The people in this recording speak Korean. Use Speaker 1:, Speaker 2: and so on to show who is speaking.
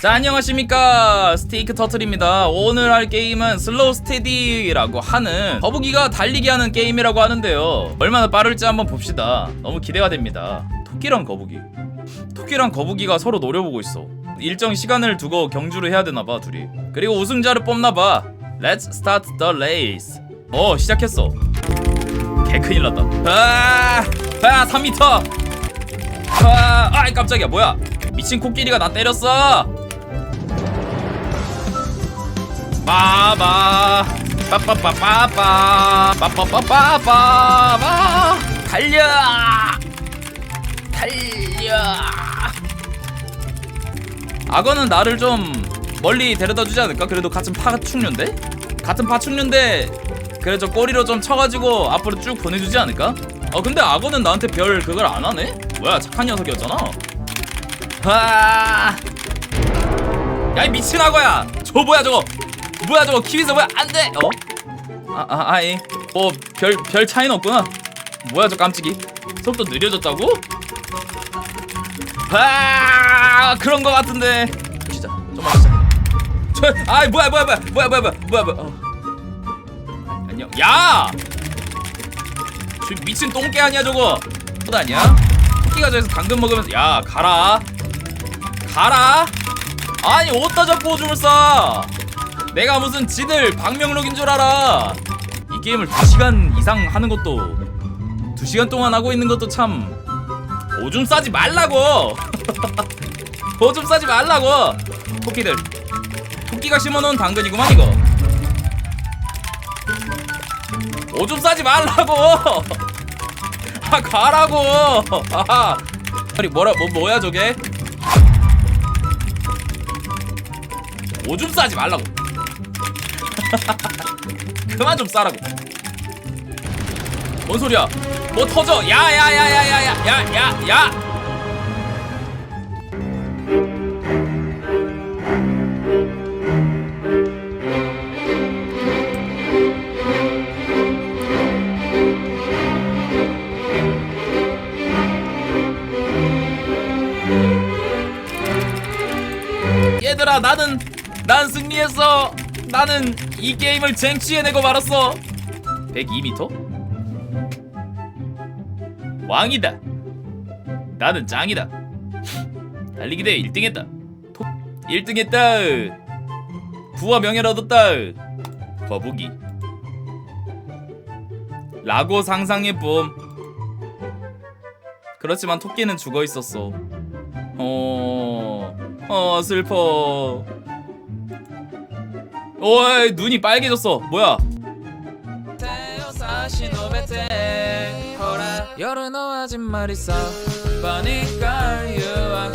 Speaker 1: 자 안녕하십니까. 스테이크 터틀입니다. 오늘 할 게임은 슬로우 스테디라고 하는 거북이가 달리기 하는 게임이라고 하는데요. 얼마나 빠를지 한번 봅시다. 너무 기대가 됩니다. 토끼랑 거북이. 토끼랑 거북이가 서로 노려보고 있어. 일정 시간을 두고 경주를 해야 되나봐 둘이. 그리고 우승자를 뽑나봐. Let's start the race. 어 시작했어. 개 큰일 났다. 아, 아 3m 아, 아이 깜짝이야. 뭐야? 미친 코끼리가 나 때렸어 빠바 빠빠빠빠빠. 빠빠빠빠빠 달려. 달려. 악어는 나를 좀 멀리 데려다 주지 않을까? 그래도 같은 파충류인데? 같은 파충류인데 그래 저 꼬리로 좀 쳐가지고 앞으로 쭉 보내주지 않을까? 어 근데 악어는 나한테 별 그걸 안 하네? 뭐야 착한 녀석이었잖아. 아 야이 미친 악어야. 저 뭐야 저거 뭐야 저거 키위서 뭐야? 안돼! 어? 아, 아 아이. 어, 뭐별별 별 차이는 없구나. 뭐야 저 깜찍이. 속도 느려졌다고? 아 그런 거 같은데. 진짜 정말 진짜 저 아이 뭐야 뭐야 뭐야 뭐야 뭐야 뭐야 뭐야 어. 안녕. 야! 저 미친 똥개 아니야 저거? 또 아니야? 토끼가 저기서 당근 먹으면서 야 가라. 가라. 아니 어디다 자꾸 오줌을 싸? 내가 무슨 지들 박명록인 줄 알아? 이 게임을 2시간 이상 하는 것도 2시간 동안 하고 있는 것도 참 오줌 싸지 말라고. 오줌 싸지 말라고. 토끼들 토끼가 심어놓은 당근이구만 이거. 오줌 싸지 말라고. 아 가라고. 아 아니 뭐라 뭐 뭐야 저게? 오줌 싸지 말라고 그만 좀 싸라고. 뭔 소리야? 뭐 터져? 야야야야야야야야야! 얘들아 나는 난 승리했어 나는 이 게임을 쟁취해내고 말았어. 102m? 왕이다. 나는 짱이다. 달리기 대회 1등 했다. 1등 했다. 부와 명예를 얻었다. 거북이. 라고 상상해봄. 그렇지만 토끼는 죽어 있었어. 어, 어 슬퍼. 오이 눈이 빨개졌어. 뭐야? 열은 오아진 말 있어 Funny girl you are